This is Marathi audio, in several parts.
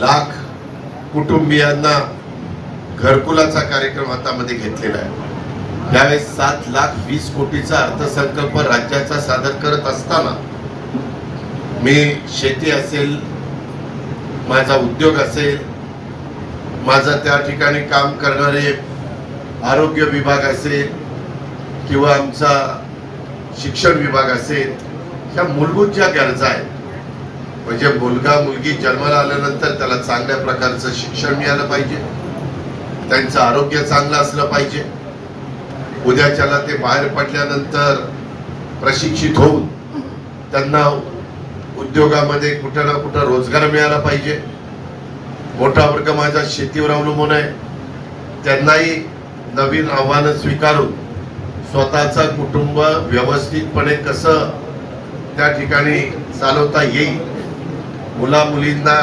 लाख कुटुंबियांना घरकुलाचा कार्यक्रम हातामध्ये घेतलेला आहे. यावेळेस सात लाख वीस कोटीचा अर्थसंकल्प राज्याचा सादर करत असताना मी शेती असेल माझा उद्योग असेल माझं त्या ठिकाणी काम करणारे आरोग्य विभाग असेल किंवा आमचा शिक्षण विभाग असेल ह्या मूलभूत ज्या गरजा आहेत म्हणजे मुलगा मुलगी जन्माला आल्यानंतर त्याला चांगल्या प्रकारचं शिक्षण मिळालं पाहिजे. त्यांचं आरोग्य चांगलं असलं पाहिजे. उद्याच्याला ते बाहेर पडल्यानंतर प्रशिक्षित होऊन त्यांना उद्योगामध्ये कुठं ना कुठं रोजगार मिळाला पाहिजे. मोठा वर्ग माझा शेतीवर अवलंबून आहे. त्यांनाही नवीन आव्हानं स्वीकारून स्वतःचं कुटुंब व्यवस्थितपणे कसं त्या ठिकाणी चालवता येईल मुला मुलींना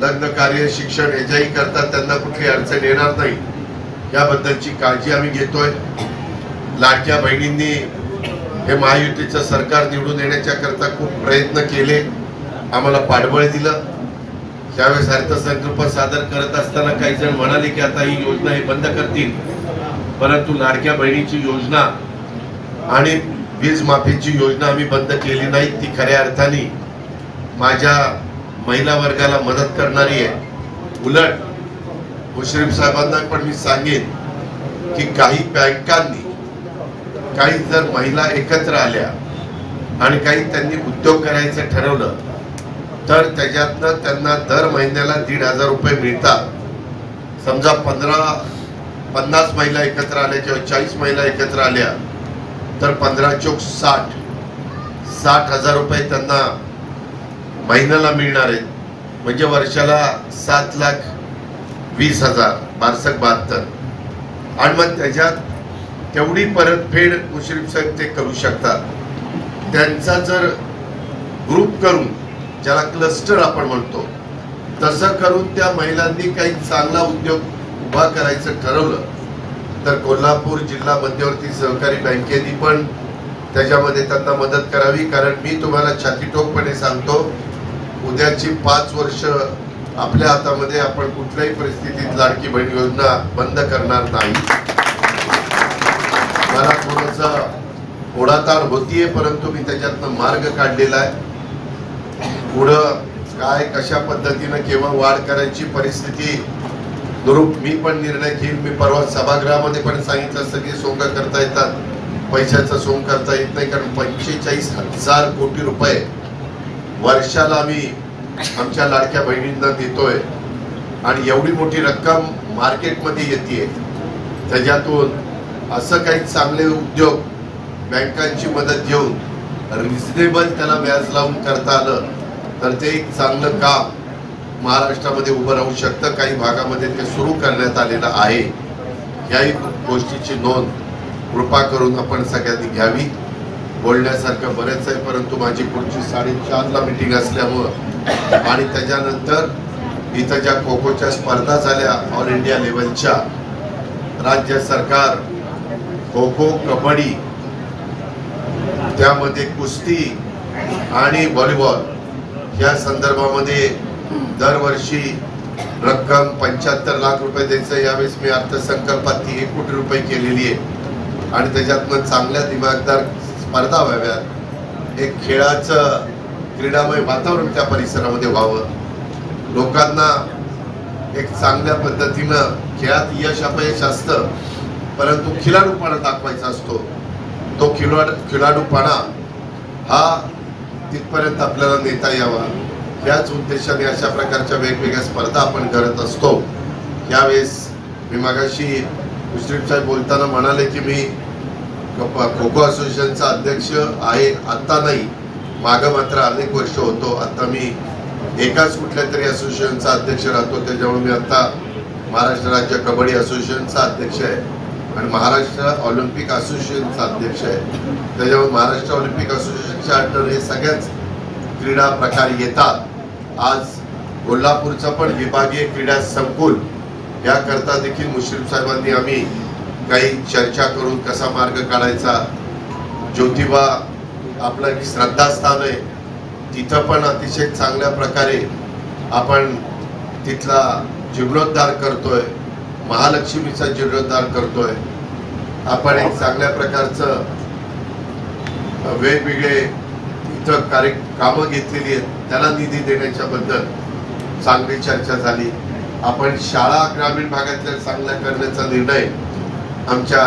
लग्न कार्य शिक्षण याच्याही करतात. त्यांना कुठली अडचण येणार नाही. याबद्दलची काळजी आम्ही घेतोय. लाडक्या बहिणींनी हे महायुतीचं सरकार निवडून येण्याच्या करता खूप प्रयत्न केले. आम्हाला पाठबळ दिलं. त्यावेळेस अर्थसंकल्प सादर करत असताना काही जण म्हणाले की आता ही योजना हे बंद करतील. परंतु लाडक्या बहिणीची योजना आणि वीज माफीची योजना आम्ही बंद केली नाही ती खऱ्या अर्थाने माझ्या महिला वर्गाला मदत करणारी आहे. उलट मुश्रीफ साहेबांना पण मी सांगेन की काही बँकांनी काही जर महिला एकत्र आल्या आणि काही त्यांनी उद्योग करायचं ठरवलं तर त्याच्यातनं त्यांना दर महिन्याला दीड हजार रुपये मिळतात. समजा पंधरा पन्नास महिला एकत्र आल्या किंवा चाळीस महिला एकत्र आल्या तर पंधरा चौक साठ साठ हजार रुपये त्यांना महिन्याला मिळणार आहेत म्हणजे वर्षाला सात लाख वीस हजार बारसक बहात्तर. आणि मग त्याच्यात तेवढी परतफेड मुश्रीफ साहेब ते करू शकतात. त्यांचा जर ग्रुप करून ज्याला क्लस्टर आपण म्हणतो तसं करून त्या महिलांनी काही चांगला उद्योग उभा करायचं ठरवलं तर कोल्हापूर जिल्हा मध्यवर्ती सहकारी बँकेने पण त्याच्यामध्ये त्यांना मदत करावी. कारण मी तुम्हाला छातीटोकपणे सांगतो उद्याची पाच वर्ष आपल्या हातामध्ये आपण कुठल्याही परिस्थितीत लाडकी बहीण योजना बंद करणार नाही. मला थोडंसं ओढाताण होतीये परंतु मी त्याच्यातनं मार्ग काढलेला आहे. पुढं काय कशा पद्धतीनं केव्हा वाढ करायची परिस्थिती दुरुप मी पण निर्णय घेईन. मी परवा सभागृहामध्ये पण सांगितलं सगळी सोंग करता येतात. पैशाचा सोंग करता येत नाही कारण पंचेचाळीस हजार कोटी रुपये वर्षाला आम्ही आमच्या लाडक्या बहिणींना देतोय. आणि एवढी मोठी रक्कम मार्केटमध्ये येते त्याच्यातून असं काही चांगले उद्योग बँकांची मदत घेऊन रिजनेबल त्याला व्याज लावून करता आलं तर ते एक चांगलं काम महाराष्ट्रामध्ये उभं राहू शकतं. काही भागामध्ये ते सुरू करण्यात आलेलं आहे. याही गोष्टीची नोंद कृपा करून आपण सगळ्यांनी घ्यावी. बोलण्यासारखं बरेच आहे परंतु माझी पुढची साडेचारला मिटिंग असल्यामुळं आणि त्याच्यानंतर इथं ज्या खो खोच्या स्पर्धा झाल्या ऑल इंडिया लेवलच्या राज्य सरकार खो खो कबड्डी त्यामध्ये कुस्ती आणि व्हॉलीबॉल या संदर्भामध्ये दरवर्षी रक्कम पंच्याहत्तर लाख रुपये द्यायचं. यावेळेस मी अर्थसंकल्पात ती एक कोटी रुपये केलेली आहे. आणि त्याच्यातनं चांगल्या दिमागदार स्पर्धा व्हाव्यात. एक खेळाचं क्रीडामय वातावरण त्या परिसरामध्ये व्हावं. लोकांना एक चांगल्या पद्धतीनं खेळात यश अपयश असतं परंतु खिलाडूपणा दाखवायचा असतो. तो खिलाड खिलाडूपणा हा तिथपर्यंत आपल्याला नेता यावा. याच उद्देशाने अशा प्रकारच्या वेगवेगळ्या स्पर्धा आपण करत असतो. यावेळेस मी मागाशी मुश्रीफ साहेब बोलताना म्हणाले की मी खो खो असोसिएशनचा अध्यक्ष आहे आत्ता नाही. मागं मात्र अनेक वर्ष होतो. आता मी एकाच कुठल्या तरी असोसिएशनचा अध्यक्ष राहतो. त्याच्यामुळे मी आत्ता महाराष्ट्र राज्य कबड्डी असोसिएशनचा अध्यक्ष आहे आणि महाराष्ट्र ऑलिम्पिक असोसिएशनचा अध्यक्ष आहे. त्याच्यामुळे महाराष्ट्र ऑलिम्पिक असोसिएशनच्या अंडर हे सगळ्याच क्रीडा प्रकार येतात. आज कोल्हापूरचं पण विभागीय क्रीडा संकुल याकरता देखील मुश्रीफ साहेबांनी आम्ही काही चर्चा करून कसा मार्ग काढायचा? ज्योतिबा आपलं एक श्रद्धास्थान आहे. तिथं पण अतिशय चांगल्या प्रकारे आपण तिथला जीर्णोद्धार करतोय. महालक्ष्मीचा जीर्णोद्धार करतोय. आपण एक चांगल्या प्रकारचं वेगवेगळे इथं कार्य कामं घेतलेली आहेत. त्याला निधी देण्याच्या बद्दल चांगली चर्चा झाली. आपण शाळा ग्रामीण भागातल्या चांगल्या करण्याचा निर्णय आमच्या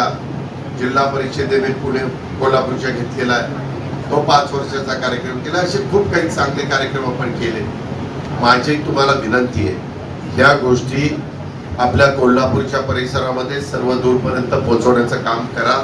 जिल्हा परिषदेने पुणे कोल्हापूरच्या घेतलेला आहे तो पाच वर्षाचा कार्यक्रम केला. असे खूप काही चांगले कार्यक्रम आपण केले. माझी तुम्हाला विनंती आहे ह्या गोष्टी आपल्या कोल्हापूरच्या परिसरामध्ये सर्व दूरपर्यंत पोहोचवण्याचं काम करा.